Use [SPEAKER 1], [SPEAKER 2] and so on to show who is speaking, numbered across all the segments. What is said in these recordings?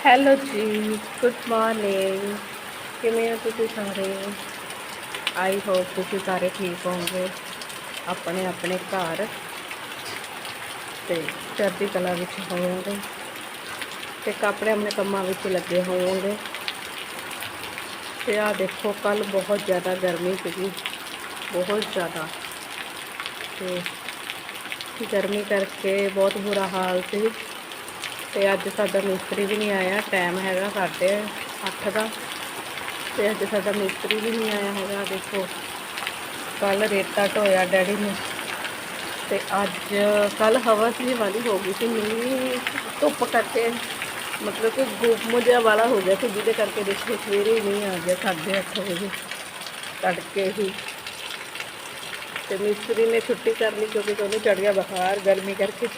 [SPEAKER 1] Hello ਜੀ good morning ਕਿਵੇਂ ਹੋ ਤੁਸੀਂ ਸਾਰੇ? ਆਈ ਹੋਪ ਤੁਸੀਂ ਸਾਰੇ ਠੀਕ ਹੋਵੋਗੇ। ਆਪਣੇ ਆਪਣੇ ਘਰ ਤੇ ਚੜ੍ਹਦੀ ਕਲਾ ਵਿੱਚ ਹੋਵੋਗੇ ਤੇ ਆਪਣੇ ਆਪਣੇ ਕੰਮਾਂ ਵਿੱਚ ਲੱਗੇ ਹੋਵੋਗੇ। ਤੇ ਆ ਦੇਖੋ ਕੱਲ ਬਹੁਤ ਜ਼ਿਆਦਾ ਗਰਮੀ ਸੀਗੀ। ਬਹੁਤ ਜ਼ਿਆਦਾ। ਤੇ ਗਰਮੀ ਕਰਕੇ ਬਹੁਤ ਬੁਰਾ ਹਾਲ ਸੀ। ਤੇ ਅੱਜ ਸਾਡਾ ਮਿਸਤਰੀ ਵੀ ਨਹੀਂ ਆਇਆ ਟਾਈਮ ਹੈਗਾ ਸਾਡੇ ਅੱਠ ਦਾ। ਤੇ ਅੱਜ ਸਾਡਾ ਮਿਸਤਰੀ ਵੀ ਨਹੀਂ ਆਇਆ ਹੈਗਾ ਦੇਖੋ। ਕੱਲ ਰੇਤਾ ਢੋਇਆ ਡੈਡੀ ਨੇ। ਤੇ ਅੱਜ ਕੱਲ ਹਵਾ ਸੀ, ਵਾਲੀ ਹੋ ਗਈ ਸੀ, ਮੀਂਹ, ਧੁੱਪ ਕਰਕੇ। ਮਤਲਬ ਕਿ ਗੁੰਮ ਜਿਹਾ ਵਾਲਾ ਹੋ ਗਿਆ ਸੀ, ਜਿਹਦੇ ਕਰਕੇ ਦੇਖੋ ਸਵੇਰੇ ਨਹੀਂ ਆ ਗਿਆ, ਸਾਢੇ ਅੱਠ ਵਜੇ। ਤੜਕੇ ਹੀ। ਤੇ ਮਿਸਤਰੀ ਨੇ ਛੁੱਟੀ ਕਰ ਲਈ, ਕਿਉਂਕਿ ਉਹਨੂੰ ਚੜ ਗਿਆ ਬੁਖਾਰ, ਗਰਮੀ ਕਰਕੇ।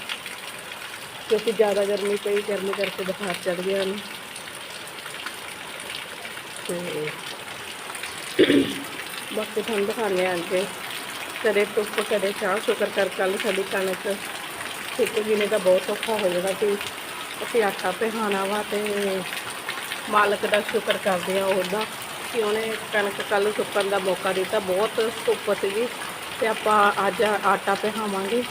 [SPEAKER 1] ਕਿਉਂਕਿ ਜ਼ਿਆਦਾ ਗਰਮੀ ਪਈ, ਗਰਮੀ ਕਰਕੇ ਬੁਖਾਰ ਚੜ ਗਿਆ ਉਹਨੂੰ। ਤੇ ਬਾਕੀ ਤੁਹਾਨੂੰ ਦਿਖਾਉਂਦੇ ਹਾਂ ਅੱਗੇ। ਕਦੇ ਧੁੱਪ ਕਦੇ ਚਾਹ, ਸ਼ੁਕਰ ਕਰ ਕੱਲ ਸਾਡੀ ਕਣਕ ਸਿੱਕ ਗਈ ਨੇ ਤਾਂ ਬਹੁਤ ਔਖਾ ਹੋ ਜਾਣਾ ਕਿ ਅਸੀਂ ਆਟਾ ਪਿਹਾਣਾ ਵਾ ਤੇ ਮਾਲਕ ਦਾ ਸ਼ੁਕਰ ਕਰਦੇ ਆ ਉਹਦਾ ਕਿ ਉਹਨੇ ਕਣਕ ਕੱਲ ਸੁੱਕਣ ਦਾ ਮੌਕਾ ਦਿੱਤਾ। ਬਹੁਤ ਧੁੱਪ ਸੀਗੀ ਤੇ ਆਪਾਂ ਅੱਜ ਆਟਾ ਪਿਹਾਵਾਂਗੇ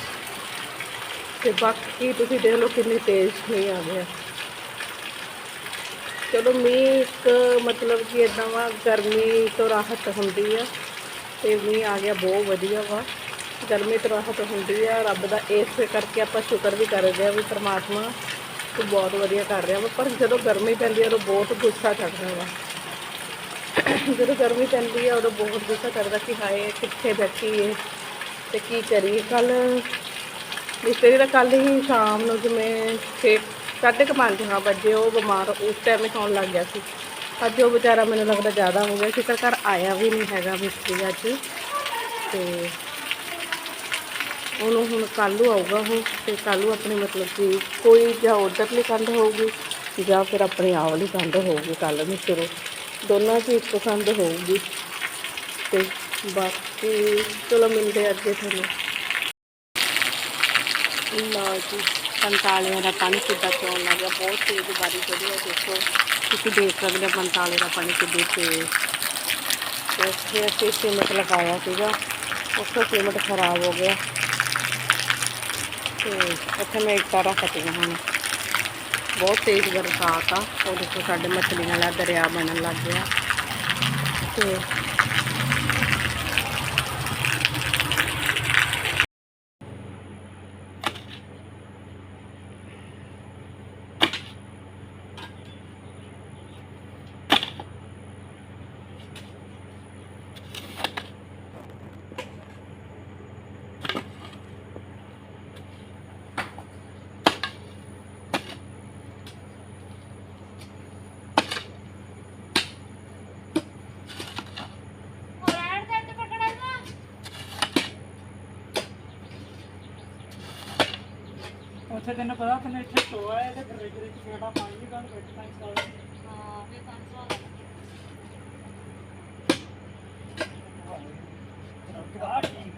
[SPEAKER 1] ਤੇ ਬਾਕੀ ਤੁਸੀਂ ਦੇਖ ਲਓ ਕਿੰਨੀ ਤੇਜ਼ ਮੀਂਹ ਆ ਗਿਆ। ਚਲੋ ਮੀਂਹ ਇੱਕ ਮਤਲਬ ਕਿ ਇਦਾਂ ਵਾ, ਗਰਮੀ ਤੋਂ ਰਾਹਤ ਹੁੰਦੀ ਆ ਤੇ ਮੀਂਹ ਆ ਗਿਆ, ਬਹੁਤ ਵਧੀਆ ਵਾ। ਗਰਮੀ ਤੋਂ ਰਾਹਤ ਹੁੰਦੀ ਆ, ਰੱਬ ਦਾ ਇਸ ਕਰਕੇ ਆਪਾਂ ਸ਼ੁਕਰ ਵੀ ਕਰਦੇ ਆ ਵੀ ਪ੍ਰਮਾਤਮਾ ਤੂੰ ਬਹੁਤ ਵਧੀਆ ਕਰ ਰਿਹਾ ਵਾ। ਪਰ ਜਦੋਂ ਗਰਮੀ ਪੈਂਦੀ ਆ, ਉਦੋਂ ਬਹੁਤ ਗੁੱਸਾ ਚੜਦਾ ਵਾ। ਜਦੋਂ ਗਰਮੀ ਪੈਂਦੀ ਆ, ਉਦੋਂ ਬਹੁਤ ਗੁੱਸਾ ਚੜਦਾ ਕਿ ਹਾਏ, ਕਿੱਥੇ ਬੈਠੀਏ ਤੇ ਕੀ ਕਰੀਏ? ਕੱਲ ਮਿਸਤਰੀ ਦਾ ਕੱਲ ਹੀ ਸ਼ਾਮ ਨੂੰ ਜਿਵੇਂ ਛੇ, ਸਾਢੇ ਕੁ ਪੰਜ, ਹਾਂ, ਵਜੇ, ਉਹ ਬਿਮਾਰ ਉਸ ਟਾਈਮ ਹੀ ਹੋਣ ਲੱਗ ਗਿਆ ਸੀ। ਅੱਜ ਉਹ ਵਿਚਾਰਾ ਮੈਨੂੰ ਲੱਗਦਾ ਜ਼ਿਆਦਾ ਹੋ ਗਿਆ ਸੀ ਤਾਂ ਘਰ ਆਇਆ ਵੀ ਨਹੀਂ ਹੈਗਾ ਮਿਸਤਰੀ ਅੱਜ। ਤੇ ਉਹਨੂੰ ਹੁਣ ਕੱਲ੍ਹ ਆਊਗਾ ਉਹ, ਤੇ ਕੱਲ੍ਹ ਨੂੰ ਆਪਣੀ ਮਤਲਬ ਕਿ ਕੋਈ ਜਾਂ ਉੱਧਰਲੀ ਕੰਧ ਹੋਊਗੀ, ਜਾਂ ਫਿਰ ਆਪਣੀ ਆਹ ਵਾਲੀ ਕੰਧ ਹੋਊਗੀ ਕੱਲ੍ਹ ਨੂੰ ਸ਼ੁਰੂ। ਦੋਨਾਂ 'ਚ ਪਸੰਦ ਹੋਊਗੀ। ਤੇ ਬਾਕੀ ਚਲੋ ਮਿਲਦੇ ਅੱਗੇ ਤੁਹਾਨੂੰ। ਲਓ ਜੀ, ਪੰਤਾਲੀਆਂ ਦਾ ਪਾਣੀ ਕਿੱਦਾਂ ਚੋਣ ਲੱਗ ਗਿਆ। ਬਹੁਤ ਤੇਜ਼ ਬਾਰਿਸ਼ ਹੋ ਰਹੀ ਹੈ, ਦੇਖੋ। ਤੁਸੀਂ ਦੇਖ ਸਕਦੇ ਹੋ ਪੰਤਾਲੇ ਦਾ ਪਾਣੀ ਕਿੱਦਾਂ ਤੇਜ਼ ਤੇ ਇੱਥੇ ਅਸੀਂ ਸੀਮਟ ਲਗਾਇਆ ਸੀਗਾ। ਉੱਥੋਂ ਸੀਮਟ ਖਰਾਬ ਹੋ ਗਿਆ। ਤੇ ਉੱਥੇ ਮੈਂ ਇੱਟਾਂ ਫਟੀਆਂ ਹੁਣ ਬਹੁਤ ਤੇਜ਼ ਬਰਸਾਤ ਆ। ਉਹ ਦੇਖੋ, ਸਾਡੇ ਮੱਛਲੀਆਂ ਵਾਲਾ ਦਰਿਆ ਬਣਨ ਲੱਗ ਗਿਆ। ਤੇ
[SPEAKER 2] ਉੱਥੇ ਤੈਨੂੰ ਪਤਾ ਤੈਨੂੰ ਇੱਥੇ ਟੋਆ ਹੈ ਤੇ ਫਰਿੱਜ ਵਿੱਚ ਛੋਟਾ ਪਾਣੀ ਵੀ ਕੱਢ ਬੈਠਣਾ ਇਸ ਤਰ੍ਹਾਂ ਹਾਂ ਠੀਕ।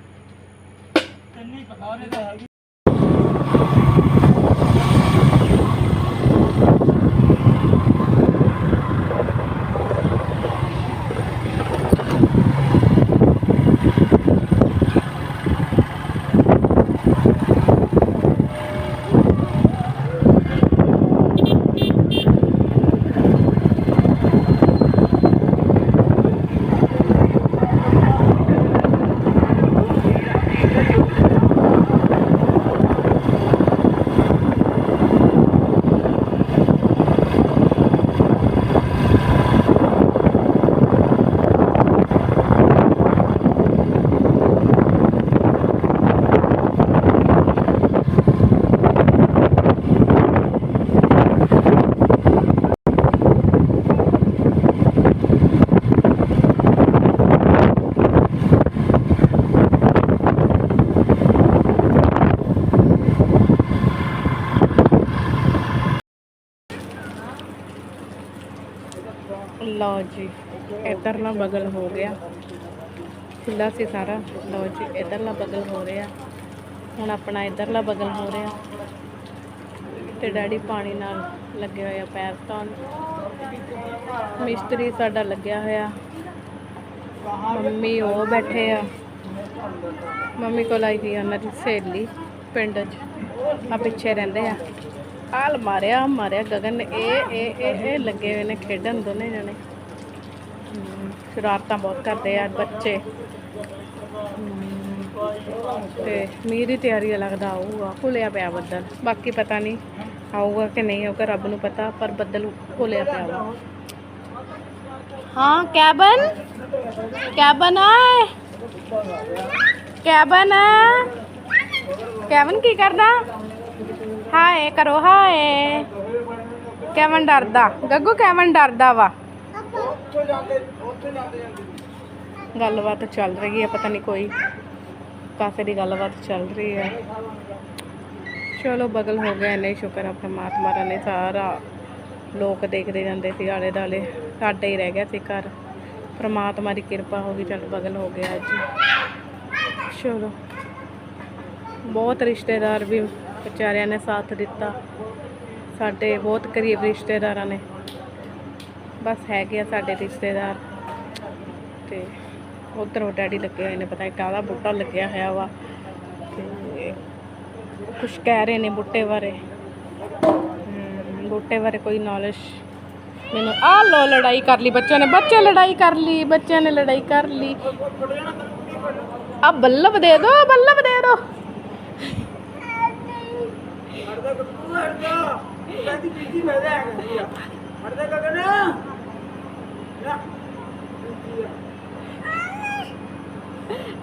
[SPEAKER 2] ਤੈਨੂੰ ਪਤਾ ਤਾਂ ਹੈਗੀ।
[SPEAKER 1] ਲਓ ਜੀ ਇੱਧਰਲਾ ਬਗਲ ਹੋ ਗਿਆ। ਖੁੱਲਾ ਸੀ ਸਾਰਾ। ਲਓ ਜੀ ਇੱਧਰਲਾ ਬਗਲ ਹੋ ਰਿਹਾ। ਹੁਣ ਆਪਣਾ ਇੱਧਰਲਾ ਬਗਲ ਹੋ ਰਿਹਾ। ਤੇ ਡੈਡੀ ਪਾਣੀ ਨਾਲ ਲੱਗੇ ਹੋਏ ਆ ਪੈਰ ਧੋਣ। ਮਿਸਤਰੀ ਸਾਡਾ ਲੱਗਿਆ ਹੋਇਆ। ਮੰਮੀ ਉਹ ਬੈਠੇ ਆ। ਮੰਮੀ ਕੋਲ ਆਈ ਹੋਈ ਉਹਨਾਂ ਦੀ ਸਹੇਲੀ ਪਿੰਡ 'ਚ। ਆ ਪਿੱਛੇ ਰਹਿੰਦੇ ਆ। ਆਲ ਮਾਰਿਆ ਮਾਰਿਆ ਗਗਨ ਇਹ ਇਹ ਇਹ ਲੱਗੇ ਹੋਏ ਨੇ ਖੇਡਣ ਦੋਨੇ ਜਣੇ। ਸ਼ਰਾਰਤਾਂ ਬਹੁਤ ਕਰਦੇ ਆ ਬੱਚੇ। ਤੇ ਮੀਂਹ ਦੀ ਤਿਆਰੀ ਆ ਲੱਗਦਾ ਆਊਗਾ ਖੁੱਲਿਆ ਪਿਆ ਬੱਦਲ। ਬਾਕੀ ਪਤਾ ਨਹੀਂ ਆਊਗਾ ਕਿ ਨਹੀਂ ਆਊਗਾ, ਰੱਬ ਨੂੰ ਪਤਾ, ਪਰ ਬੱਦਲ ਭੁੱਲਿਆ ਪਿਆ ਵਾ। ਹਾਂ, ਕੈਬਨ? ਕੈਬਨ ਆਏ? ਕੈਬਨ ਕੈਬਨ ਕੀ ਕਰਦਾ? ਹਾਏ, ਕਰੋ ਹਾਏ। ਕੈਵਨ ਡਰਦਾ। ਗੱਗੂ ਕੈਵਨ ਡਰਦਾ ਵਾ। ਗੱਲਬਾਤ ਚੱਲ ਰਹੀ ਹੈ, ਪਤਾ ਨਹੀਂ ਕੋਈ ਕਾਫੇ ਦੀ ਗੱਲਬਾਤ ਚੱਲ ਰਹੀ ਹੈ। ਚਲੋ, ਬਗਲ ਹੋ ਗਿਆ ਨਹੀਂ ਸ਼ੁਕਰ ਆ ਪਰਮਾਤਮਾ ਦਾ ਨੇ ਸਾਰਾ ਲੋਕ ਦੇਖਦੇ ਜਾਂਦੇ ਸੀ, ਆਲੇ ਦਾਲੇ ਸਾਡਾ ਹੀ ਰਹਿ ਗਿਆ ਸੀ ਘਰ। ਪਰਮਾਤਮਾ ਦੀ ਕਿਰਪਾ ਹੋ ਗਈ, ਚਲ ਬਗਲ ਹੋ ਗਿਆ ਅੱਜ। ਚਲੋ, ਬਹੁਤ ਰਿਸ਼ਤੇਦਾਰ ਵੀ ਵਿਚਾਰਿਆਂ ਨੇ ਸਾਥ ਦਿੱਤਾ। ਸਾਡੇ ਬਹੁਤ ਕਰੀਬ ਰਿਸ਼ਤੇਦਾਰਾਂ ਨੇ। ਬਸ ਹੈਗੇ ਆ ਸਾਡੇ ਰਿਸ਼ਤੇਦਾਰ। ਤੇ ਉਧਰ ਡੈਡੀ ਲੱਗੇ ਹੋਏ ਨੇ, ਪਤਾ ਨਹੀਂ ਕਾਹਦਾ ਬੂਟਾ ਲੱਗਿਆ ਹੋਇਆ ਵਾ। ਤੇ ਕੁਝ ਕਹਿ ਰਹੇ ਨੇ ਬੂਟੇ ਬਾਰੇ। ਬੂਟੇ ਬਾਰੇ ਕੋਈ ਨੌਲੇਜ ਮੈਨੂੰ ਆ ਲੋ ਲੜਾਈ ਕਰ ਲਈ ਬੱਚਿਆਂ ਨੇ, ਬੱਚੇ ਲੜਾਈ ਕਰ ਲਈ, ਬੱਚਿਆਂ ਨੇ ਲੜਾਈ ਕਰ ਲਈ। ਆ ਬੱਲਬ ਦੇ ਦੋ ਬੱਲਬ ਦੇ ਦੋ।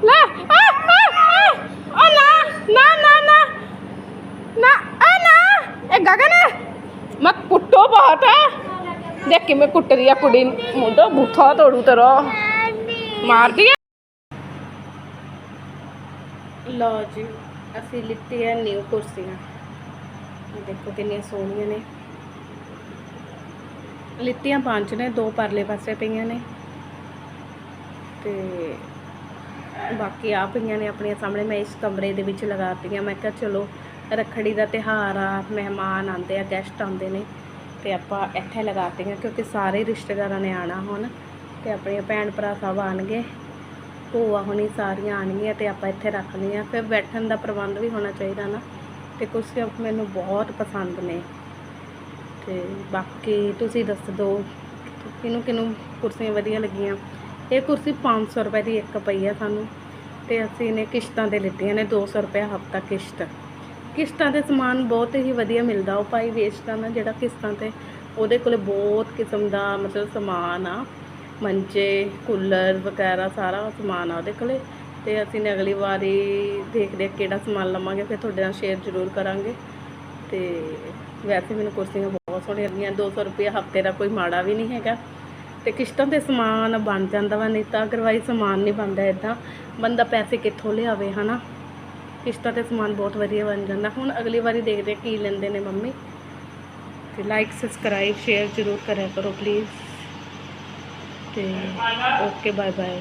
[SPEAKER 1] ਲੈ ਆ ਆ ਆ ਓ ਨਾ ਨਾ ਨਾ ਨਾ ਨਾ ਆ ਨਾ ਇਹ ਗਗਨ ਮੈਂ ਕੁੱਟੋ ਬਹੁਤ ਹੈ ਦੇਖ ਕਿਵੇਂ ਕੁੱਟਦੀ ਆ ਕੁੜੀ ਨੂੰ। ਮੁੰਡਾ ਬੁੱਥਾ ਤੋੜੂ ਤੇਰਾ ਮਾਰਦੀ ਹੈ ਲਓ ਜੀ ਅਸੀਂ ਲਿੱਤੀ ਹੈ ਨਿਊ ਕੁਰਸੀਆਂ ਦੇਖੋ ਕਿੰਨੀਆਂ ਸੋਹਣੀਆਂ ਨੇ ਲਿੱਤੀਆਂ ਪੰਜ ਨੇ, ਦੋ ਪਰਲੇ ਪਾਸੇ ਪਈਆਂ ਨੇ। ਤੇ ਬਾਕੀ ਆ ਪਈਆਂ ਨੇ ਆਪਣੀਆਂ ਸਾਹਮਣੇ, ਮੈਂ ਇਸ ਕਮਰੇ ਦੇ ਵਿੱਚ ਲਗਾਤੀਆਂ ਮੈਂ ਕਿਹਾ ਚਲੋ, ਰੱਖੜੀ ਦਾ ਤਿਹਾਰ ਆ, ਮਹਿਮਾਨ ਆਉਂਦੇ ਆ ਗੈਸਟ ਆਉਂਦੇ ਨੇ, ਤੇ ਆਪਾਂ ਇੱਥੇ ਲਗਾਤੀਆਂ ਕਿਉਂਕਿ ਸਾਰੇ ਰਿਸ਼ਤੇਦਾਰਾਂ ਨੇ ਆਣਾ ਹੁਣ। ਤੇ ਆਪਣੇ ਭੈਣ ਭਰਾ ਸਭ ਆਣਗੇ ਭੂਆ ਹੁਣੀ ਸਾਰੀਆਂ ਆਣਗੀਆਂ ਤੇ ਆਪਾਂ ਇੱਥੇ ਰੱਖ ਲਈਆਂ ਫਿਰ ਬੈਠਣ ਦਾ ਪ੍ਰਬੰਧ ਵੀ ਹੋਣਾ ਚਾਹੀਦਾ ਨਾ। ਤੇ ਕੁਰਸੀਆਂ ਮੈਨੂੰ ਬਹੁਤ ਪਸੰਦ ਨੇ। ਤੇ ਬਾਕੀ ਤੁਸੀਂ ਦੱਸ ਦਿਓ। ਕਿਹਨੂੰ ਕਿਹਨੂੰ ਕੁਰਸੀਆਂ ਵਧੀਆ ਲੱਗੀਆਂ। ਇਹ ਕੁਰਸੀ 500 ਰੁਪਏ ਦੀ ਇੱਕ ਪਈ ਆ ਸਾਨੂੰ। ਤੇ ਅਸੀਂ ਨੇ ਕਿਸ਼ਤਾਂ ਤੇ ਲਿੱਤੀਆਂ ਨੇ 200 ਰੁਪਏ ਹਫਤਾ ਕਿਸ਼ਤ। ਕਿਸ਼ਤਾਂ ਤੇ ਸਮਾਨ ਬਹੁਤ ਹੀ ਵਧੀਆ ਮਿਲਦਾ। ਉਹ ਭਾਈ ਵੇਚਦਾ ਨਾ, ਜਿਹੜਾ ਕਿਸ਼ਤਾਂ ਤੇ ਉਹਦੇ ਕੋਲੇ ਬਹੁਤ ਕਿਸਮ ਦਾ ਮਤਲਬ ਸਮਾਨ ਆ। ਮੰਜੇ, ਕੂਲਰ ਵਗੈਰਾ ਸਾਰਾ ਸਮਾਨ ਆ ਉਹਦੇ ਕੋਲੇ। ਤੇ ਅਸੀਂ ਨੇ ਅਗਲੀ ਵਾਰੀ ਦੇਖਦੇ ਕਿਹੜਾ ਸਮਾਨ ਲਵਾਂਗੇ, ਫਿਰ ਤੁਹਾਡੇ ਨਾਲ ਸ਼ੇਅਰ ਜ਼ਰੂਰ ਕਰਾਂਗੇ। ਤੇ ਵੈਸੇ ਮੈਨੂੰ ਕੁਰਸੀਆਂ ਬਹੁਤ ਸੋਹਣੀਆਂ ਲੱਗੀਆਂ। 200 ਰੁਪਏ ਹਫ਼ਤੇ ਦਾ ਕੋਈ ਮਾੜਾ ਵੀ ਨਹੀਂ ਹੈਗਾ। ਤੇ ਕਿਸ਼ਤਾਂ ਤੇ ਸਮਾਨ ਬਣ ਜਾਂਦਾ ਵਾ, ਨਹੀਂ ਤਾਂ ਅਗਰਵਾਈ ਸਮਾਨ ਨਹੀਂ ਬਣਦਾ ਇਦਾਂ ਬੰਦਾ ਪੈਸੇ ਕਿੱਥੋਂ ਲਿਆਵੇ, ਹਨਾ? ਕਿਸ਼ਤਾਂ ਤੇ ਸਮਾਨ ਬਹੁਤ ਵਧੀਆ ਬਣ ਜਾਂਦਾ। ਹੁਣ ਅਗਲੀ ਵਾਰੀ ਦੇਖਦੇ ਕੀ ਲੈਂਦੇ ਨੇ ਮੰਮੀ। ਤੇ ਲਾਈਕ ਸਬਸਕ੍ਰਾਈਬ ਸ਼ੇਅਰ ਜ਼ਰੂਰ ਕਰਿਆ ਕਰੋ ਪਲੀਜ਼ ਤੇ ਓਕੇ ਬਾਏ ਬਾਏ